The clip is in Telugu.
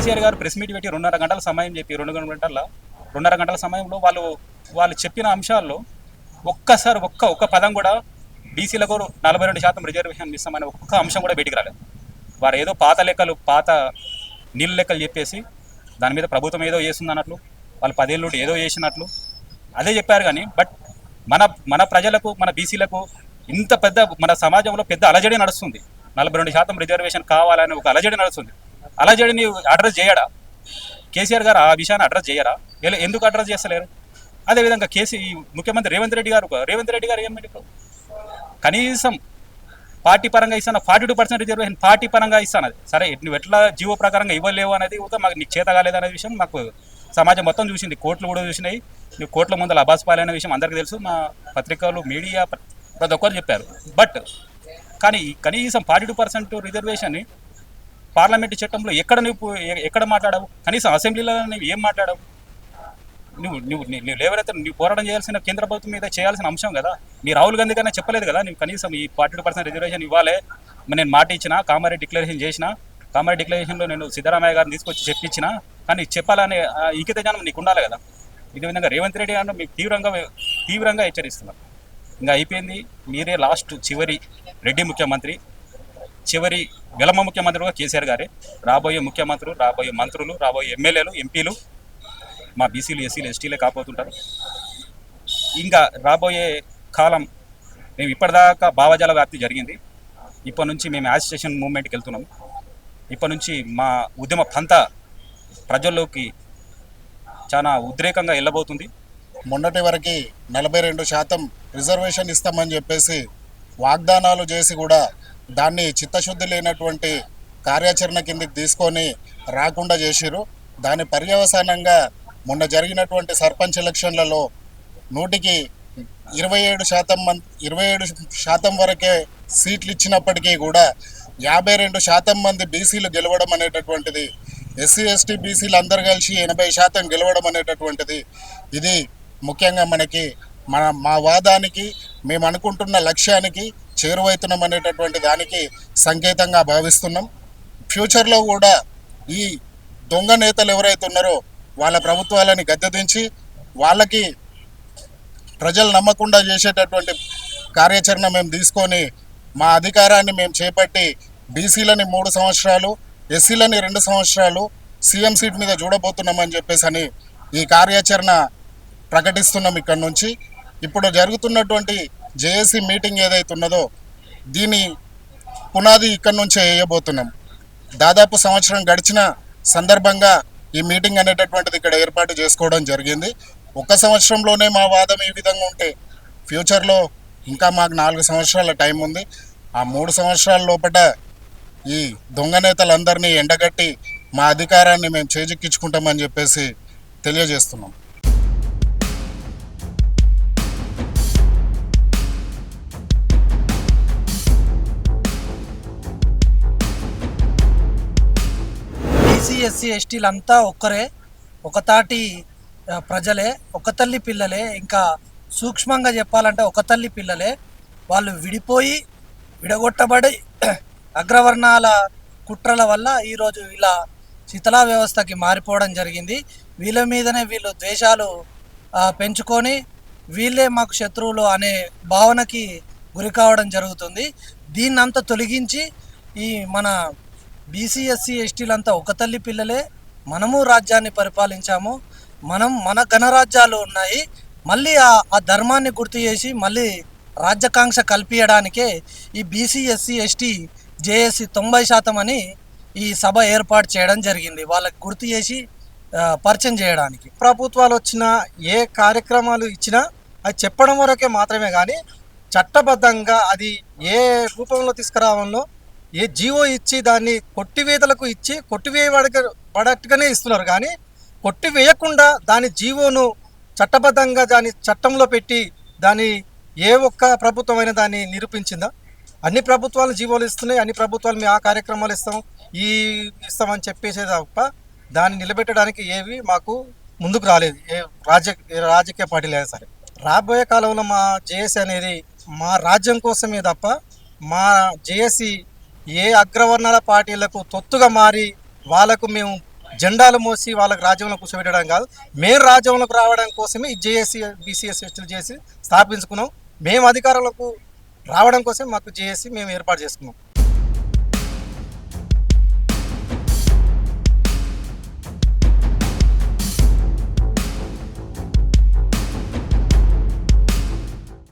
కేసీఆర్ గారు ప్రెస్ మీట్ పెట్టి రెండున్నర గంటల సమయం చెప్పి రెండు గంటల రెండున్నర గంటల సమయంలో వాళ్ళు వాళ్ళు చెప్పిన అంశాల్లో ఒక్కసారి ఒక్క ఒక్క పదం కూడా బీసీలకు నలభై రెండు శాతం రిజర్వేషన్ ఇస్తామని ఒక్క అంశం కూడా బయటికి రాలేదు. వారు ఏదో పాత లెక్కలు పాత నీళ్ళ లెక్కలు చెప్పేసి దాని మీద ప్రభుత్వం ఏదో చేస్తుంది అన్నట్లు వాళ్ళు పదేళ్ళు ఏదో చేసినట్లు అదే చెప్పారు కానీ బట్ మన మన ప్రజలకు మన బీసీలకు ఇంత పెద్ద మన సమాజంలో పెద్ద అలజడి నడుస్తుంది. నలభై రెండు శాతం రిజర్వేషన్ కావాలని ఒక అలజడి నడుస్తుంది. అలా అలజడిని అడ్రస్ చేయడా? కేసీఆర్ గారు ఆ విషయాన్ని అడ్రస్ చేయరా? వీళ్ళు ఎందుకు అడ్రస్ చేస్తలేరు? అదేవిధంగా కేసీ ముఖ్యమంత్రి రేవంత్ రెడ్డి గారు రేవంత్ రెడ్డి గారు ఏమిటి కనీసం పార్టీ పరంగా ఇస్తాను? Forty two percent reservation party పరంగా ఇస్తాను? అది సరే నువ్వు ఎట్లా జీవో ప్రకారంగా ఇవ్వలేవు అనేది కూడా మాకు నీకు చేత కాలేదు అనే విషయం మాకు సమాజం మొత్తం చూసింది. కోట్లు కూడా చూసినాయి. నువ్వు కోర్టుల ముందర అబాస్పాలనే విషయం అందరికీ తెలుసు. మా పత్రికలు మీడియా ప్రతి ఒక్కరు చెప్పారు. బట్ కానీ కనీసం ఫార్టీ టూ పర్సెంట్ రిజర్వేషన్ని పార్లమెంట్ చట్టంలో ఎక్కడ నువ్వు ఎక్కడ మాట్లాడావు? కనీసం అసెంబ్లీలో నువ్వు ఏం మాట్లాడావు? నువ్వు నువ్వు నువ్వు ఎవరైతే నువ్వు పోరాటం చేయాల్సిన కేంద్ర ప్రభుత్వం మీద చేయాల్సిన అంశం కదా? మీ రాహుల్ గాంధీ కన్నా చెప్పలేదు కదా? నువ్వు కనీసం ఈ ఫార్టీ టూ పర్సెంట్ రిజర్వేషన్ ఇవ్వాలి. నేను మాట ఇచ్చిన కామారెడ్డి డిక్లరేషన్ చేసిన కామారెడ్డి డిక్లరేషన్లో నేను సిద్ధరామయ్య గారిని తీసుకొచ్చి చెప్పించిన కానీ చెప్పాలనే ఇంకిత జ్ఞానం నీకు ఉండాలి కదా? ఇదే విధంగా రేవంత్ రెడ్డి గారు మీకు తీవ్రంగా తీవ్రంగా హెచ్చరిస్తున్నారు. ఇంకా అయిపోయింది. మీరే లాస్ట్ చివరి రెడ్డి ముఖ్యమంత్రి. చివరి విలమ ముఖ్యమంత్రిగా కేసీఆర్ గారే. రాబోయే ముఖ్యమంత్రులు రాబోయే మంత్రులు రాబోయే ఎమ్మెల్యేలు ఎంపీలు మా బీసీలు ఎస్సీలు ఎస్టీలే కాపోతుంటారు ఇంకా రాబోయే కాలం మేము ఇప్పటిదాకా భావజాల వ్యాప్తి జరిగింది. ఇప్పటి నుంచి మేము యాసిస్టేషన్ మూవ్మెంట్కి వెళ్తున్నాం ఇప్పటి నుంచి మా ఉద్యమ పంత ప్రజల్లోకి చాలా ఉద్రేకంగా వెళ్ళబోతుంది. మొన్నటి వరకు నలభై రెండు శాతం రిజర్వేషన్ ఇస్తామని చెప్పేసి వాగ్దానాలు చేసి కూడా దాన్ని చిత్తశుద్ధి లేనటువంటి కార్యాచరణ కిందకి తీసుకొని రాకుండా చేసిరు దాని పర్యవసానంగా మొన్న జరిగినటువంటి సర్పంచ్ ఎలక్షన్లలో నూటికి ఇరవై ఏడు శాతం మంది ఇరవై ఏడు శాతం వరకే సీట్లు ఇచ్చినప్పటికీ కూడా యాభై రెండు శాతం మంది బీసీలు గెలవడం అనేటటువంటిది ఎస్సీ ఎస్టీ బీసీలు అందరు కలిసి ఎనభై శాతం గెలవడం అనేటటువంటిది ఇది ముఖ్యంగా మనకి మన మా వాదానికి మేము అనుకుంటున్న లక్ష్యానికి చేరువవుతున్నాం అనేటటువంటి దానికి సంకేతంగా భావిస్తున్నాం. ఫ్యూచర్లో కూడా ఈ దొంగ నేతలు ఎవరైతే ఉన్నారో వాళ్ళ ప్రభుత్వాలని గద్దెదించి వాళ్ళకి ప్రజలు నమ్మకుండా చేసేటటువంటి కార్యాచరణ మేము తీసుకొని మా అధికారాన్ని మేము చేపట్టి బీసీలని మూడు సంవత్సరాలు ఎస్సీలని రెండు సంవత్సరాలు సీఎం సీట్ మీద చూడబోతున్నామని చెప్పేసి అని ఈ కార్యాచరణ ప్రకటిస్తున్నాం ఇక్కడ నుంచి. ఇప్పుడు జరుగుతున్నటువంటి జేఏసీ మీటింగ్ ఏదైతే ఉన్నదో దీని పునాది ఇక్కడ నుంచే వేయబోతున్నాం. దాదాపు సంవత్సరం గడిచిన సందర్భంగా ఈ మీటింగ్ అనేటటువంటిది ఇక్కడ ఏర్పాటు చేసుకోవడం జరిగింది. ఒక సంవత్సరంలోనే మా వాదం ఈ విధంగా ఉంటే ఫ్యూచర్లో ఇంకా మాకు నాలుగు సంవత్సరాల టైం ఉంది. ఆ మూడు సంవత్సరాల లోపల ఈ దొంగ నేతలందరినీ ఎండగట్టి మా అధికారాన్ని మేము చేజిక్కించుకుంటామని చెప్పేసి తెలియజేస్తున్నాం. బీసీ ఎస్సీ ఎస్టీలంతా ఒక్కరే ఒకతాటి ప్రజలే ఒక తల్లి పిల్లలే ఇంకా సూక్ష్మంగా చెప్పాలంటే ఒక తల్లి పిల్లలే. వాళ్ళు విడిపోయి విడగొట్టబడి అగ్రవర్ణాల కుట్రల వల్ల ఈరోజు ఇలా శిథిలా వ్యవస్థకి మారిపోవడం జరిగింది. వీళ్ళ మీదనే వీళ్ళు ద్వేషాలు పెంచుకొని వీళ్ళే మాకు శత్రువులు అనే భావనకి గురి కావడం జరుగుతుంది. దీన్నంతా తొలగించి ఈ మన బీసీ ఎస్సీ ఎస్టీలంతా ఒక తల్లి పిల్లలే. మనము రాజ్యాన్ని పరిపాలించాము. మనం మన గణరాజ్యాలు ఉన్నాయి. మళ్ళీ ఆ ఆ ధర్మాన్ని గుర్తు చేసి మళ్ళీ రాజ్యకాంక్ష కల్పించడానికే ఈ బీసీ ఎస్సీ ఎస్టీ జేఏసీ తొంభై శాతం అని ఈ సభ ఏర్పాటు చేయడం జరిగింది. వాళ్ళకి గుర్తు చేసి పరిచయం చేయడానికి. ప్రభుత్వాలు వచ్చినా ఏ కార్యక్రమాలు ఇచ్చినా అది చెప్పడం వరకే మాత్రమే కానీ చట్టబద్ధంగా అది ఏ రూపంలో తీసుకురావడంలో ఏ జీవో ఇచ్చి దాన్ని కొట్టివేతలకు ఇచ్చి కొట్టివేయబడక పడట్టుగానే ఇస్తున్నారు. కానీ కొట్టివేయకుండా దాని జీవోను చట్టబద్ధంగా దాని చట్టంలో పెట్టి దాని ఏ ఒక్క ప్రభుత్వమైనా దాన్ని నిరూపించిందా? అన్ని ప్రభుత్వాలు జీవోలు ఇస్తున్నాయి. అన్ని ప్రభుత్వాలు మేము ఆ కార్యక్రమాలు ఇస్తాం ఈ ఇస్తామని చెప్పేసే తప్ప దాన్ని నిలబెట్టడానికి ఏవి మాకు ముందుకు రాలేదు. ఏ రాజ ఏ రాజకీయ పార్టీ లేదా సరే. రాబోయే కాలంలో మా జేఏసీ అనేది మా రాజ్యం కోసమే తప్ప మా జేఏసీ ఏ అగ్రవర్ణాల పార్టీలకు తొత్తుగా మారి వాళ్ళకు మేము జెండాలు మోసి వాళ్ళకి రాజ్యంలో కూర్చోబెట్టడం కాదు మేము రాజ్యంలోకి రావడం కోసమే ఈ జేఏసీ బీసీఎస్ ఎస్టీలు చేసి స్థాపించుకున్నాం. మేము అధికారులకు రావడం కోసం మాకు జేఏసీ మేము ఏర్పాటు చేసుకున్నాం.